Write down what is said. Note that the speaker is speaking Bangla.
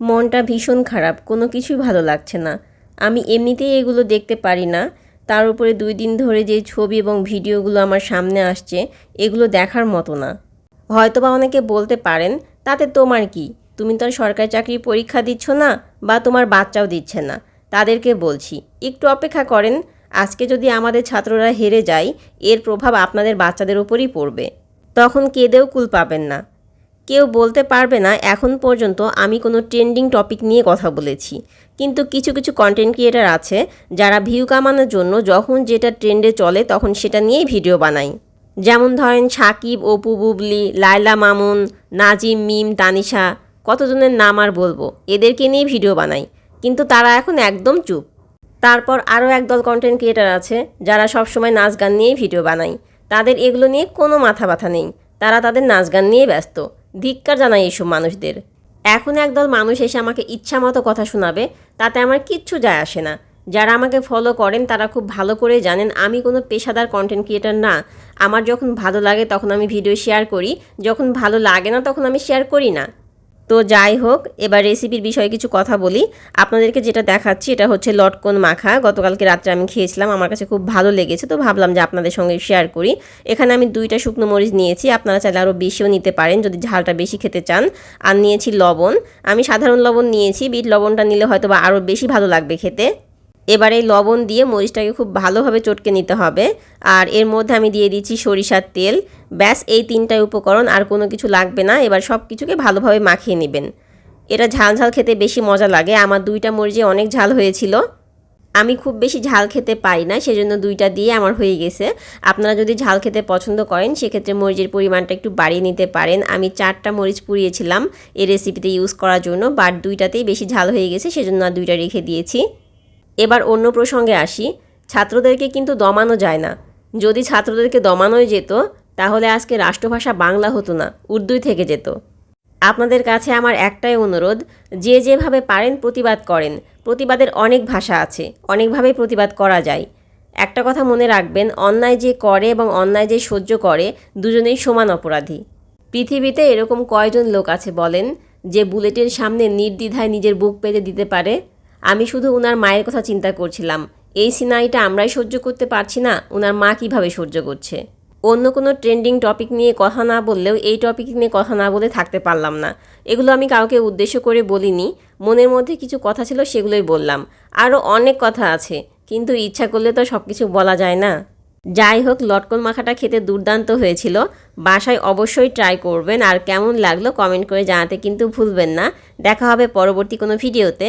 মনটা ভীষণ খারাপ, কোনো কিছুই ভালো লাগছে না। আমি এমনিতেই এগুলো দেখতে পারি না। তার উপরে দুই দিন ধরে যে ছবি এবং ভিডিওগুলো আমার সামনে আসছে, এগুলো দেখার মতো না। হয়তোবা অনেকে বলতে পারেন, তাতে তোমার কি? তুমি তো আর সরকারি চাকরির পরীক্ষা দিচ্ছ না বা তোমার বাচ্চাও দিচ্ছে না। তাদেরকে বলছি, একটু অপেক্ষা করেন, আজকে যদি আমাদের ছাত্ররা হেরে যায়, এর প্রভাব আপনাদের বাচ্চাদের উপরই পড়বে। তখন কেঁদেও কুল পাবেন না। কেউ বলতে পারবে না, এখন পর্যন্ত আমি কোনো ট্রেন্ডিং টপিক নিয়ে কথা বলেছি। কিন্তু কিছু কিছু কন্টেন্ট ক্রিয়েটার আছে যারা ভিউ কামানোর জন্য যখন যেটা ট্রেন্ডে চলে তখন সেটা নিয়েই ভিডিও বানায়। যেমন ধরেন সাকিব, অপু বুবলি, লায়লা মামুন, নাজিম, মিম, তানিশা, কতজনের নাম আর বলব? এদেরকে নিয়ে ভিডিও বানাই কিন্তু তারা এখন একদম চুপ। তারপর আরও একদল কন্টেন্ট ক্রিয়েটার আছে যারা সবসময় নাচ গান নিয়েই ভিডিও বানায়। তাদের এগুলো নিয়ে কোনো মাথা ব্যথা নেই। তারা তাদের নাচ গান নিয়ে ব্যস্ত। ধিক্কার জানাই এইসব মানুষদের। এখন একদল মানুষ এসে আমাকে ইচ্ছা মতো কথা শোনাবে, তাতে আমার কিচ্ছু যায় আসে না। যারা আমাকে ফলো করেন, তারা খুব ভালো করে জানেন, আমি কোনো পেশাদার কন্টেন্ট ক্রিয়েটার না। আমার যখন ভালো লাগে, তখন আমি ভিডিও শেয়ার করি। যখন ভালো লাগে না, তখন আমি শেয়ার করি না। তো যাই হোক, এবার রেসিপির বিষয়ে কিছু কথা বলি। আপনাদেরকে যেটা দেখাচ্ছি, এটা হচ্ছে লটকন মাখা। গতকালকে রাত্রে আমি খেয়েছিলাম, আমার কাছে খুব ভালো লেগেছে, তো ভাবলাম যে আপনাদের সঙ্গে শেয়ার করি। এখানে আমি দুইটা শুকনো মরিচ নিয়েছি, আপনারা চাইলে আরও বেশিও নিতে পারেন যদি ঝালটা বেশি খেতে চান। আর নিয়েছি লবণ। আমি সাধারণ লবণ নিয়েছি, বিট লবণটা নিলে হয়তো বা আরও বেশি ভালো লাগবে খেতে। এবার এই লবণ দিয়ে মরিচটাকে খুব ভালোভাবে চটকে নিতে হবে। আর এর মধ্যে আমি দিয়ে দিচ্ছি সরিষার তেল। ব্যাস, এই তিনটাই উপকরণ আর কোনো কিছু লাগবে না। এবার সব কিছুকে ভালোভাবে মাখিয়ে নেবেন। এটা ঝাল ঝাল খেতে বেশি মজা লাগে। আমার দুইটা মরিচে অনেক ঝাল হয়েছিল। আমি খুব বেশি ঝাল খেতে পারি না, সেজন্য দুইটা দিয়ে আমার হয়ে গেছে। আপনারা যদি ঝাল খেতে পছন্দ করেন, সেক্ষেত্রে মরিচের পরিমাণটা একটু বাড়িয়ে নিতে পারেন। আমি চারটা মরিচ পুড়িয়েছিলাম এই রেসিপিতে ইউজ করার জন্য বাট দুইটাতেই বেশি ঝাল হয়ে গেছে, সেজন্য আর দুইটা রেখে দিয়েছি। এবার অন্য প্রসঙ্গে আসি। ছাত্রদেরকে কিন্তু দমানো যায় না। যদি ছাত্রদেরকে দমানোই যেত, তাহলে আজকে রাষ্ট্রভাষা বাংলা হতো না, উর্দুই থেকে যেত। আপনাদের কাছে আমার একটাই অনুরোধ, যে যেভাবে পারেন প্রতিবাদ করেন। প্রতিবাদের অনেক ভাষা আছে, অনেকভাবেই প্রতিবাদ করা যায়। একটা কথা মনে রাখবেন, অন্যায় যে করে এবং অন্যায় যে সহ্য করে, দুজনেই সমান অপরাধী। পৃথিবীতে এরকম কয়জন লোক আছে বলেন, যে বুলেটের সামনে নির্দ্বিধায় নিজের বুক পেতে দিতে পারে? আমি শুধু উনার মায়ের কথা চিন্তা করছিলাম। এই সিনারিটা আমরাই সহ্য করতে পারছি না, উনার মা কীভাবে সহ্য করছে? অন্য কোনো ট্রেন্ডিং টপিক নিয়ে কথা না বললেও এই টপিক নিয়ে কথা না বলে থাকতে পারলাম না। এগুলো আমি কাউকে উদ্দেশ্য করে বলিনি, মনের মধ্যে কিছু কথা ছিল সেগুলোই বললাম। আরও অনেক কথা আছে, কিন্তু ইচ্ছা করলে তো সব কিছু বলা যায় না। যাই হোক, লটকন মাখাটা খেতে দুর্দান্ত হয়েছিল। বাসায় অবশ্যই ট্রাই করবেন, আর কেমন লাগল কমেন্ট করে জানাতে কিন্তু ভুলবেন না। দেখা হবে পরবর্তী কোনো ভিডিওতে